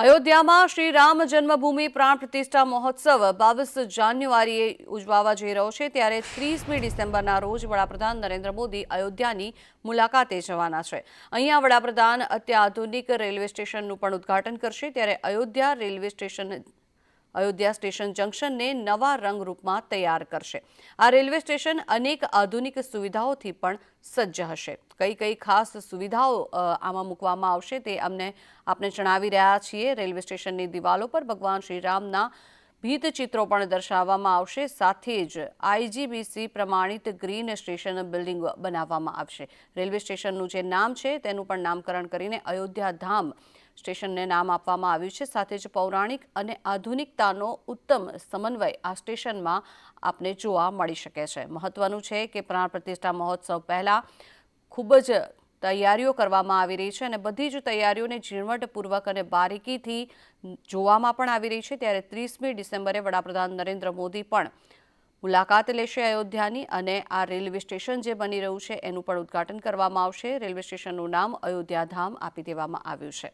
અયોધ્યામાં શ્રી રામ જન્મભૂમિ પ્રાણ પ્રતિષ્ઠા મહોત્સવ બાવીસ જાન્યુઆરીએ ઉજવાવા જઈ રહ્યો છે. ત્યારે ત્રીસમી ડિસેમ્બરના રોજ વડાપ્રધાન નરેન્દ્ર મોદી અયોધ્યાની મુલાકાતે જવાના છે. અહીંયા વડાપ્રધાન અત્યાધુનિક રેલવે સ્ટેશનનું પણ ઉદ્ઘાટન કરશે. ત્યારે Ayodhya railway station Ayodhya station જંકશનને નવા રંગરૂપમાં તૈયાર કરશે. આ રેલવે સ્ટેશન અનેક આધુનિક સુવિધાઓથી પણ સજ્જ હશે. કઈ કઈ ખાસ સુવિધાઓ આમાં મૂકવામાં આવશે તે અમને આપને જણાવી રહ્યા છીએ. રેલવે સ્ટેશનની દિવાલો પર ભગવાન શ્રી રામના ભીત ચિત્રો પણ દર્શાવવામાં આવશે. સાથે જ આઈજીબીસી પ્રમાણિત ગ્રીન સ્ટેશન બિલ્ડિંગ બનાવવામાં આવશે. રેલવે સ્ટેશનનું જે નામ છે તેનું પણ નામકરણ કરીને અયોધ્યા ધામ સ્ટેશનને નામ આપવામાં આવ્યું છે. સાથે જ પૌરાણિક અને આધુનિકતાનો ઉત્તમ સમન્વય આ સ્ટેશનમાં આપને જોવા મળી શકે છે. મહત્વનું છે કે પ્રાણ પ્રતિષ્ઠા મહોત્સવ પહેલાં ખૂબ જ તૈયારીઓ કરવામાં આવી રહી છે અને બધી જ તૈયારીઓને ઝીણવટપૂર્વક અને બારીકીથી જોવામાં પણ આવી રહી છે. ત્યારે ત્રીસમી ડિસેમ્બરે વડાપ્રધાન નરેન્દ્ર મોદી પણ મુલાકાત લેશે અયોધ્યાની અને આ રેલવે સ્ટેશન જે બની રહ્યું છે એનું પણ ઉદ્ઘાટન કરવામાં આવશે. રેલવે સ્ટેશનનું નામ અયોધ્યા ધામ આપી દેવામાં આવ્યું છે.